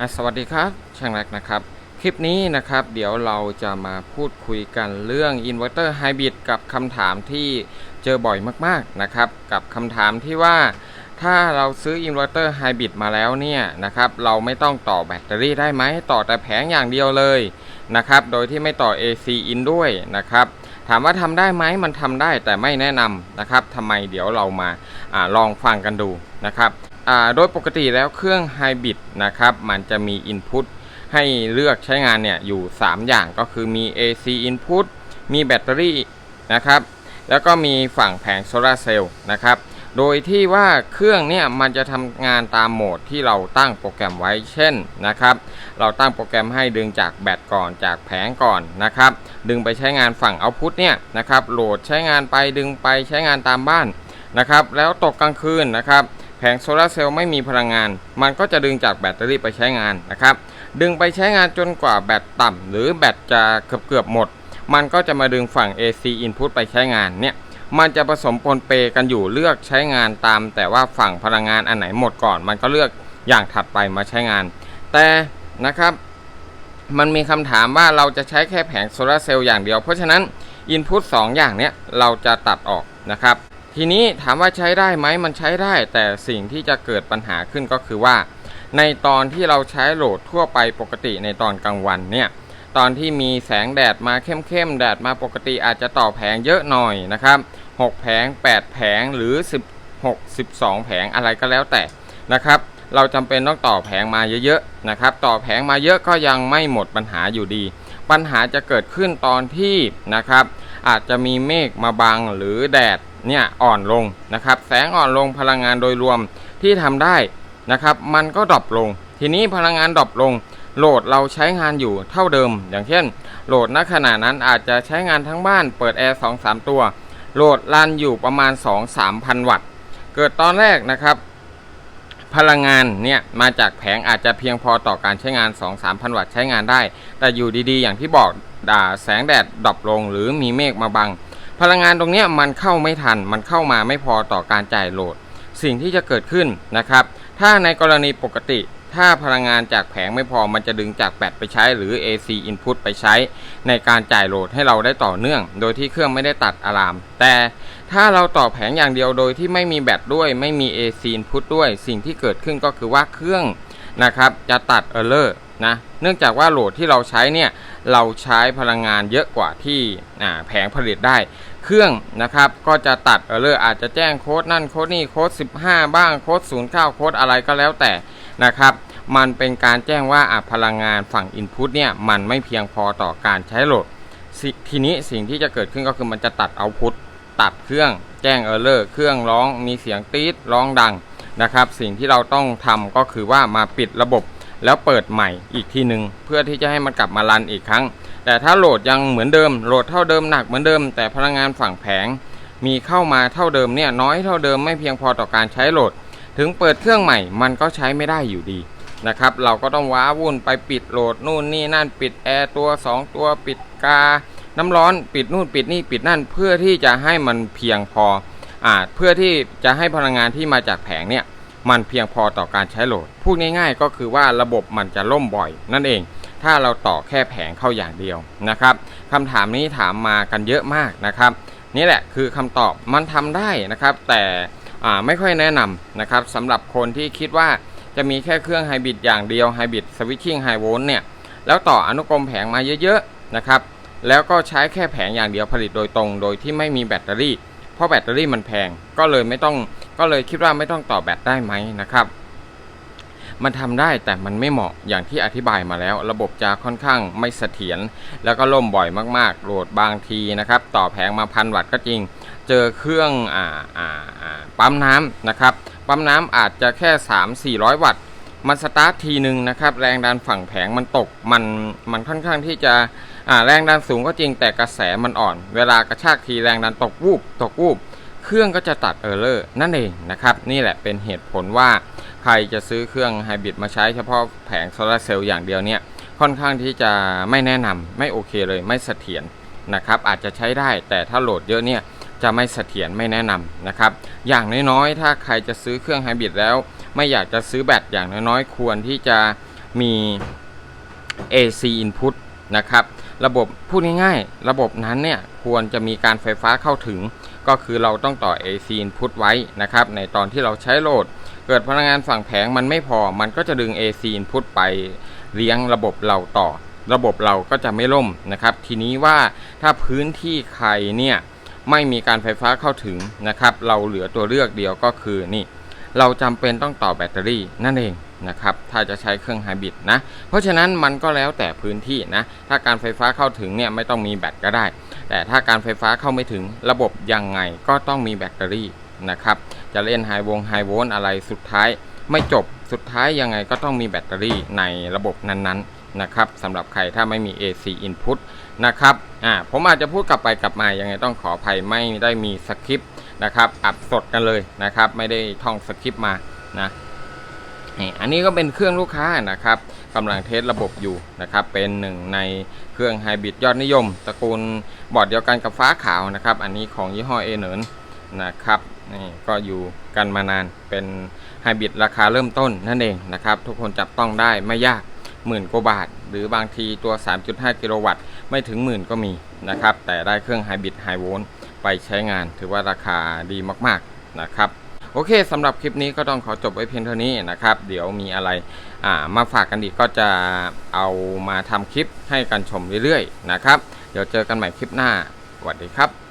อะสวัสดีครับช่างแรกนะครับ คลิปนี้นะครับเดี๋ยวเราจะมาพูดคุยกันเรื่องอินเวอร์เตอร์ไฮบริดกับคำถามที่เจอบ่อยมากๆนะครับ กับคำถามที่ว่า ถ้าเราซื้ออินเวอร์เตอร์ไฮบริดมาแล้วเนี่ยนะครับเราไม่ต้องต่อแบตเตอรี่ได้ไหมต่อแต่แผงอย่างเดียวเลยนะครับโดยที่ไม่ต่อ AC in ด้วยนะครับถามว่าทำได้ไหมมันทำได้แต่ไม่แนะนำนะครับทำไมเดี๋ยวเรามาอาลองฟังกันดูนะครับ โดยปกติแล้วเครื่องไฮบริดนะครับมันจะมี Input ให้เลือกใช้งานเนี่ยอยู่ 3 อย่างก็คือมี AC Input มีแบตเตอรี่นะครับแล้วก็มีฝั่งแผงโซลาร์เซลล์นะครับโดยที่ว่าเครื่องเนี่ยมันจะทำงานตามโหมดที่เราตั้งโปรแกรมไว้เช่นนะครับเราตั้งโปรแกรมให้ดึงจากแบตก่อนจากแผงก่อนนะครับดึงไปใช้งานฝั่งเอาพุทเนี่ยนะครับโหลดใช้งานไปดึงไปใช้งานตามบ้านนะครับแล้วตกกลางคืนนะครับ แผงโซลาร์เซลล์ไม่มีพลังงาน มันก็จะดึงจากแบตเตอรี่ไปใช้งานนะครับ ดึงไปใช้งานจนกว่าแบตต่ำหรือแบตจะเกือบเกือบหมด มันก็จะมาดึงฝั่ง AC input ไปใช้งานเนี่ยมันจะผสมปนเปกันอยู่เลือกใช้งานตาม แต่ว่าฝั่งพลังงานอันไหนหมดก่อน มันก็เลือกอย่างถัดไปมาใช้งาน แต่นะครับ มันมีคำถามว่าเราจะใช้แค่แผงโซลาร์เซลล์อย่างเดียว เพราะฉะนั้น Input 2 อย่างเนี้ยเราจะตัดออกนะครับ ทีนี้ถามว่าใช้ได้ไหมมันใช้ได้แต่สิ่งที่จะเกิดปัญหาขึ้นก็คือว่า ในตอนที่เราใช้โหลดทั่วไปปกติในตอนกลางวันเนี่ยตอนที่มีแสงแดดมาเข้มๆแดดมาปกติอาจจะต่อแผงเยอะหน่อยนะครับ6แผง 8 แผงหรือ 16 12 แผงอะไรก็แล้วแต่นะครับ เราจำเป็นต้องต่อแผงมาเยอะๆนะครับ ต่อแผงมาเยอะก็ยังไม่หมดปัญหาอยู่ดี ปัญหาจะเกิดขึ้นตอนที่นะครับ อาจจะมีเมฆมาบังหรือแดด เนี่ยอ่อนลงนะครับ แสงอ่อนลงพลังงานโดยรวมที่ทำได้นะครับ มันก็ดรอปลง ทีนี้พลังงานดรอปลง โหลดเราใช้งานอยู่เท่าเดิม อย่างเช่น โหลดณขณะนั้นอาจจะใช้งานทั้งบ้านเปิดแอร์2 3ตัว โหลดรันอยู่ประมาณ 2-3พันวัตต์ เกิดตอนแรกนะครับ พลังงานเนี่ยมาจากแผงอาจจะเพียงพอต่อการใช้งาน 2-3พันวัตต์ใช้งานได้ แต่อยู่ดีๆ อย่างที่บอกด่าแสงแดดดรอปลง หรือมีเมฆมาบัง พลังงานตรงนี้มันเข้าไม่ทัน มันเข้ามาไม่พอต่อการจ่ายโหลด สิ่งที่จะเกิดขึ้นนะครับ ถ้าในกรณีปกติ ถ้าพลังงานจากแผงไม่พอมันจะดึงจากแบตไปใช้ หรือ AC input ไปใช้ ในการจ่ายโหลดให้เราได้ต่อเนื่อง โดยที่เครื่องไม่ได้ตัดอะลาม แต่ถ้าเราต่อแผงอย่างเดียวโดยที่ไม่มีแบตด้วย ไม่มี AC input ด้วย สิ่งที่เกิดขึ้นก็คือว่าเครื่องนะครับจะตัด error นะเนื่องจากว่าโหลดที่เราใช้เนี่ยเราใช้พลังงานเยอะกว่าที่แผงผลิตได้ เครื่องนะครับก็จะตัดเออเลอร์อาจจะแจ้งโค้ดนั่นโค้ดนี่โค้ด15 บ้างโค้ด09 โค้ดอะไรก็แล้วแต่นะครับมันเป็นการแจ้งว่าพลังงานฝั่ง Input เนี่ยมันไม่เพียงพอต่อการใช้โหลด ทีนี้สิ่งที่จะเกิดขึ้นก็คือมันจะตัดเอาพุทตัดเครื่องแจ้งเออเลอร์เครื่องร้องมีเสียงตีดร้องดังนะครับ สิ่งที่เราต้องทำก็คือว่ามาปิดระบบ แล้วเปิดใหม่อีกทีหนึ่งเพื่อที่จะให้มันกลับมารันอีกครั้ง แต่ถ้าโหลดยังเหมือนเดิม โหลดเท่าเดิมหนักเหมือนเดิม แต่พลังงานฝั่งแผง มีเข้ามาเท่าเดิมเนี่ยน้อยเท่าเดิมไม่เพียงพอต่อการใช้โหลด ถึงเปิดเครื่องใหม่มันก็ใช้ไม่ได้อยู่ดีนะครับเราก็ต้องว้าวุ่นไปปิดโหลดนู่นนี่นั่นปิดแอร์ตัว 2 ตัวปิดกา น้ำร้อนปิดนู่นปิดนี่ปิดนั่นเพื่อที่จะให้มันเพียงพออ่าเพื่อที่จะให้พลังงานที่มาจากแผงเนี่ย มันเพียงพอต่อการใช้โหลด พูดง่ายๆ ก็คือว่าระบบมันจะล่มบ่อย นั่นเอง ถ้าเราต่อแค่แผงเข้าอย่างเดียวนะครับคำถามนี้ถามมากันเยอะมากนะครับ นี่แหละคือคำตอบมันทำได้นะครับ แต่ไม่ค่อยแนะนำนะครับสำหรับคนที่คิดว่าจะมีแค่เครื่องไฮบริดอย่างเดียวไฮบริดสวิตชิ่งไฮโวลต์เนี่ยแล้วต่ออนุกรมแผงมาเยอะๆนะครับแล้วก็ใช้แค่แผงอย่างเดียวผลิตโดยตรง โดยที่ไม่มีแบตเตอรี่ เพราะแบตเตอรี่มันแพงก็เลยไม่ต้อง ก็เลยคิดว่าไม่ต้องต่อแบตได้ไหมนะครับ มันทำได้แต่มันไม่เหมาะอย่างที่อธิบายมาแล้ว ระบบจะค่อนข้างไม่เสถียรแล้วก็ล่มบ่อยมากๆโหลดบางทีนะครับ ต่อแผงมาพันวัตต์ก็จริง เจอเครื่องอ่าอ่าปั๊มน้ำนะครับ ปั๊มน้ำอาจจะแค่ 3-400 วัตต์มันสตาร์ททีหนึ่งนะครับ แรงดันฝั่งแผงมันตกมันมันค่อนข้างที่จะแรงดันสูงก็จริงแต่กระแสมันอ่อน เวลากระชากทีแรงดันตกวูบตกวูบ เครื่องก็จะตัดเออร์เลอร์นั่นเองนะครับ นี่แหละเป็นเหตุผลว่าใครจะซื้อเครื่องไฮบริดมาใช้เฉพาะแผงโซลาเซลล์อย่างเดียวเนี่ยค่อนข้างที่จะไม่แนะนำไม่โอเคเลยไม่เสถียรนะครับอาจจะใช้ได้แต่ถ้าโหลดเยอะเนี่ยจะไม่เสถียรไม่แนะนำนะครับ อย่างน้อยๆ ถ้าใครจะซื้อเครื่องไฮบริดแล้ว ไม่อยากจะซื้อแบตอย่างน้อยๆ ควรที่จะมี AC input นะครับ ระบบพูดง่ายๆ ระบบนั้นเนี่ยควรจะมีการไฟฟ้าเข้าถึง ก็คือเราต้องต่อ AC input ไว้นะครับในตอนที่เราใช้โหลด เกิดพลังงานฝั่งแผงมันไม่พอ มันก็จะดึง AC input ไปเลี้ยงระบบเราต่อ ระบบเราก็จะไม่ล่มนะครับ ทีนี้ว่าถ้าพื้นที่ใครเนี่ยไม่มีการไฟฟ้าเข้าถึงนะครับ เราเหลือตัวเลือกเดียวก็คือนี่ เราจำเป็นต้องต่อแบตเตอรี่นั่นเอง นะครับ ถ้าจะใช้เครื่องไฮบริดนะ เพราะฉะนั้นมันก็แล้วแต่พื้นที่นะ ถ้าการไฟฟ้าเข้าถึงเนี่ยไม่ต้องมีแบตก็ได้ แต่ถ้าการไฟฟ้าเข้าไม่ถึงระบบยังไงก็ต้องมีแบตเตอรี่นะครับ จะเล่นไฮวงไฮโวลต์อะไรสุดท้าย ไม่จบ สุดท้ายยังไงก็ต้องมีแบตเตอรี่ในระบบนั้นๆนะครับสำหรับใครถ้าไม่มี AC input นะครับอ่าผมอาจจะพูดกลับไปกลับมายังไงต้องขออภัยไม่ได้มีสคริปต์นะครับอัดสดกันเลยนะครับ ไม่ได้ท่องสคริปต์มานะ นี่อันนี้ก็เป็นเครื่องลูกค้านะครับกำลังเทสระบบอยู่นะครับเป็นหนึ่งในเครื่องไฮบริดยอดนิยมตระกูลบอร์ดเดียวกันกับฟ้าขาวนะครับอันนี้ของยี่ห้อเอเนินนะครับนี่ก็อยู่กันมานานเป็นไฮบริดราคาเริ่มต้นนั่นเองนะครับทุกคนจับต้องได้ไม่ยากหมื่นกว่าบาท หรือบางทีตัว 3.5 กิโลวัตต์ไม่ถึงหมื่นก็มีนะครับแต่ได้เครื่องไฮบริดไฮโวลต์ไปใช้งานถือว่าราคาดีมากๆนะครับ โอเคสำหรับคลิปนี้ก็ต้องขอจบไว้เพียงเท่านี้นะครับ เดี๋ยวมีอะไรมาฝากกันอีกก็จะเอามาทำคลิปให้กันชมเรื่อยๆนะครับ เดี๋ยวเจอกันใหม่คลิปหน้าสวัสดีครับ